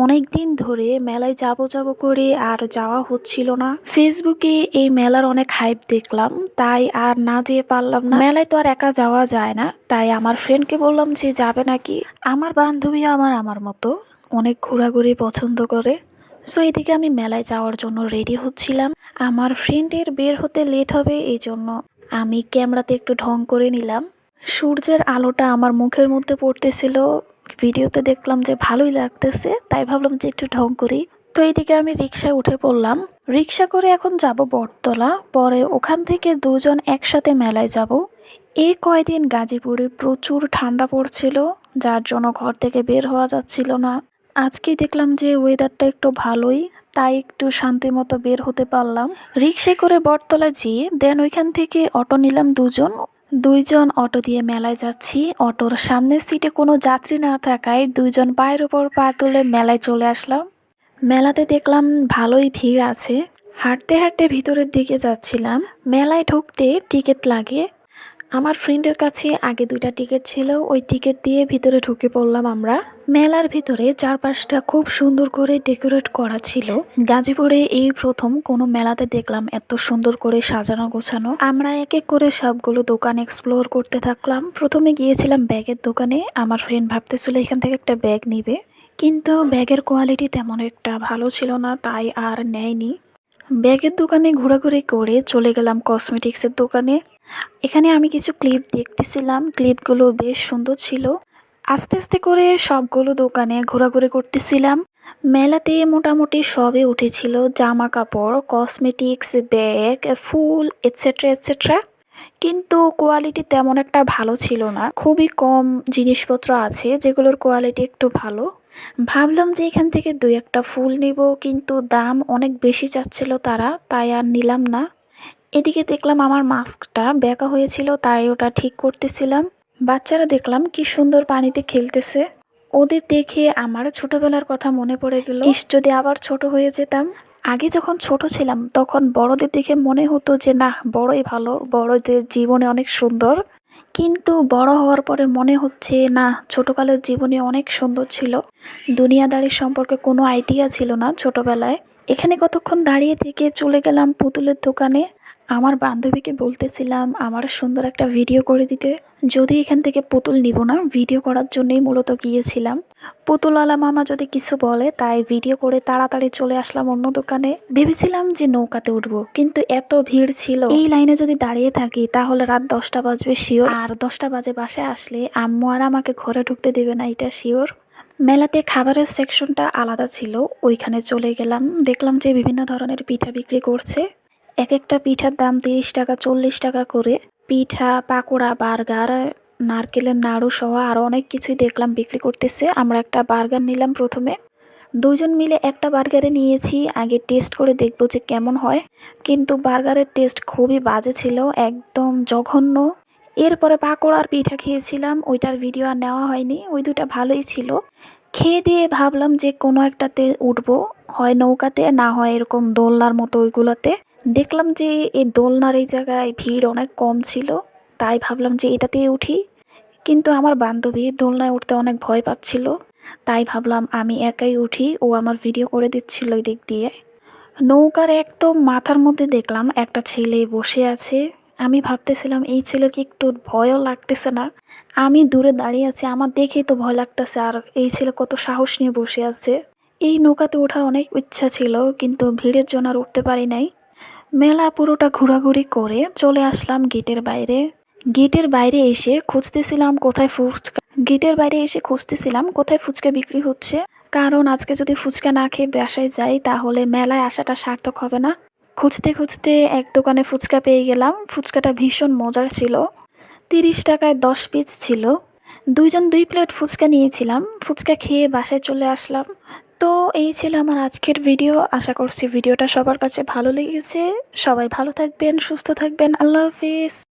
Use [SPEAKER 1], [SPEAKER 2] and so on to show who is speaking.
[SPEAKER 1] অনেক দিন ধরে মেলায় যাব যাব করে আর যাওয়া হচ্ছিল না। ফেসবুকে এই মেলার অনেক হাইপ দেখলাম, তাই আর না যেয়ে পারলাম না। মেলায় তো আর একা যাওয়া যায় না, তাই আমার ফ্রেন্ডকে বললাম যে, যাবে নাকি? আমার বান্ধবী আমার আমার মতো, অনেক ঘোরাঘুরি পছন্দ করে। সো এদিকে আমি মেলায় যাওয়ার জন্য রেডি হচ্ছিলাম। আমার ফ্রেন্ডের বের হতে লেট হবে এই জন্য আমি ক্যামেরাতে একটু ঢং করে নিলাম। সূর্যের আলোটা আমার মুখের মধ্যে পড়তেছিল ভিডিওতে দেখলাম যে ভালোই লাগতেছে, তাই ভাবলাম যে একটু ঢং করি। তো এইদিকে আমি রিক্সায় উঠে পড়লাম। রিক্সা করে এখন যাব বটতলা, পরে ওখান থেকে দুজন একসাথে মেলায় যাব। এই কয়দিন গাজীপুরে প্রচুর ঠান্ডা পড়ছিল, যার জন্য ঘর থেকে বের হওয়া যাচ্ছিল না। আজকে দেখলাম যে ওয়েদারটা একটু ভালোই, তাই একটু শান্তি মতো বের হতে পারলাম। রিক্সে করে বটতলা যেয়ে দেন ওইখান থেকে অটো নিলাম দুজন। দুইজন অটো দিয়ে মেলায় যাচ্ছি। অটোর সামনের সিটে কোনো যাত্রী না থাকায় দুইজন পায়ের ওপর পা তুলে মেলায় চলে আসলাম। মেলাতে দেখলাম ভালোই ভিড় আছে। হাঁটতে হাঁটতে ভিতরের দিকে যাচ্ছিলাম। মেলায় ঢুকতে টিকিট লাগে। আমার ফ্রেন্ডের কাছে আগে দুইটা টিকিট ছিল, ওই টিকিট দিয়ে ভিতরে ঢুকে পড়লাম আমরা। মেলার ভিতরে চারপাশটা খুব সুন্দর করে ডেকোরেট করা ছিল। গাজীপুরে এই প্রথম কোনো মেলাতে দেখলাম এত সুন্দর করে সাজানো গোছানো। আমরা এক এক করে সবগুলো দোকান এক্সপ্লোর করতে থাকলাম। প্রথমে গিয়েছিলাম ব্যাগের দোকানে। আমার ফ্রেন্ড ভাবতেছিল এখান থেকে একটা ব্যাগ নিবে। কিন্তু ব্যাগের কোয়ালিটি তেমন একটা ভালো ছিল না, তাই আর নেয়নি। ব্যাগের দোকানে ঘোরাঘুরি করে চলে গেলাম কসমেটিক্সের দোকানে। এখানে আমি কিছু ক্লিপ দেখতেছিলাম। ক্লিপগুলো বেশ সুন্দর ছিল। আস্তে আস্তে করে সবগুলো দোকানে ঘোরাঘুরি করতেছিলাম। মেলাতে মোটামুটি সবই উঠেছিল। জামা কাপড় কসমেটিক্স ব্যাগ, ফুল এটসেট্রা এটসেট্রা কিন্তু কোয়ালিটি তেমন একটা ভালো ছিল না। খুবই কম জিনিসপত্র আছে যেগুলোর কোয়ালিটি একটু ভালো। ভাবলাম যে এখান থেকে দুই একটা ফুল নিব, কিন্তু দাম অনেক বেশি চাচ্ছিল তারা, তাই আর নিলাম না। এদিকে দেখলাম আমার মাস্কটা বেঁকা হয়েছিল, তাই ওটা ঠিক করতেছিলাম। বাচ্চারা দেখলাম কি সুন্দর পানিতে খেলতেছে। ওদের দেখে আমার ছোটবেলার কথা মনে পড়ে গেল। ইস, যদি আবার ছোট হয়ে যেতাম। আগে যখন ছোট ছিলাম, তখন বড়দের দেখে মনে হতো যে না বড়ই ভালো, বড়দের জীবনে অনেক সুন্দর। কিন্তু বড় হওয়ার পরে মনে হচ্ছে, না, ছোটকালের জীবনে অনেক সুন্দর ছিল। দুনিয়াদারির সম্পর্কে কোনো আইডিয়া ছিল না ছোটবেলায়। এখানে কতক্ষণ দাঁড়িয়ে থেকে চলে গেলাম পুতুলের দোকানে আমার বান্ধবীকে বলতেছিলাম, আমার সুন্দর একটা ভিডিও করে দিতে। যদি এখান থেকে পুতুল নিব না, ভিডিও করার জন্যই মূলত গিয়েছিলাম। পুতুলওয়ালা মামা যদি কিছু বলে, তাই ভিডিও করে তাড়াতাড়ি চলে আসলাম অন্য দোকানে। ভেবেছিলাম যে নৌকাতে উঠব, কিন্তু এত ভিড় ছিল। এই লাইনে যদি দাঁড়িয়ে থাকি, তাহলে রাত দশটা বাজবে শিওর। আর দশটা বাজে বাসায় আসলে আম্মু আর আমাকে ঘরে ঢুকতে দেবে না, এটা শিওর। মেলাতে খাবারের সেকশনটা আলাদা ছিল, ওইখানে চলে গেলাম। দেখলাম যে বিভিন্ন ধরনের পিঠা বিক্রি করছে। এক একটা পিঠার দাম তিরিশ টাকা, চল্লিশ টাকা করে। পিঠা, পাকোড়া, বার্গার, নারকেলের নাড়ু সহ আরও অনেক কিছুই দেখলাম বিক্রি করতেছে। আমরা একটা বার্গার নিলাম প্রথমে। দুজন মিলে একটা বার্গারে নিয়েছি। আগে টেস্ট করে দেখব যে কেমন হয়। কিন্তু বার্গারের টেস্ট খুবই বাজে ছিল, একদম জঘন্য। এরপরে পাকোড়ার পিঠা খেয়েছিলাম। ওইটার ভিডিও আর নেওয়া হয়নি। ওই দুটা ভালোই ছিল। খেয়ে দিয়ে ভাবলাম যে কোনো একটাতে উঠবো। হয় নৌকাতে, না হয় এরকম দোলনার মতো ওইগুলোতে। দেখলাম যে এই দোলনার এই জায়গায় ভিড় অনেক কম ছিল, তাই ভাবলাম যে এটাতেই উঠি। কিন্তু আমার বান্ধবী দোলনায় উঠতে অনেক ভয় পাচ্ছিল, তাই ভাবলাম আমি একাই উঠি, ও আমার ভিডিও করে দিচ্ছিল ওই দিক দিয়ে। নৌকার একদম মাথার মধ্যে দেখলাম একটা ছেলে বসে আছে। আমি ভাবতেছিলাম, এই ছেলেকে একটু ভয়ও লাগতেছে না। আমি দূরে দাঁড়িয়ে আছি, আমার দেখেই তো ভয় লাগতেছে, আর এই ছেলে কত সাহস নিয়ে বসে আছে। এই নৌকাতে ওঠার অনেক ইচ্ছা ছিল, কিন্তু ভিড়ের জন্য আর উঠতে পারি নাই। মেলা পুরোটা ঘোরাঘুরি করে চলে আসলাম গেটের বাইরে। গেটের বাইরে এসে খুঁজতেছিলাম কোথায় ফুচকা গেটের বাইরে এসে খুঁজতেছিলাম কোথায় ফুচকা বিক্রি হচ্ছে। কারণ আজকে যদি ফুচকা না খেয়ে বাসায় যাই, তাহলে মেলায় আসাটা সার্থক হবে না। খুঁজতে খুঁজতে এক দোকানে ফুচকা পেয়ে গেলাম। ফুচকাটা ভীষণ মজার ছিল। তিরিশ টাকায় দশ পিস ছিল। দুইজন দুই প্লেট ফুচকা নিয়েছিলাম। ফুচকা খেয়ে বাসায় চলে আসলাম। এই ছিল আমার আজকের ভিডিও আশা করছি ভিডিওটা সবার কাছে ভালো লেগেছে। সবাই ভালো থাকবেন, সুস্থ থাকবেন। আল্লাহ হাফিজ।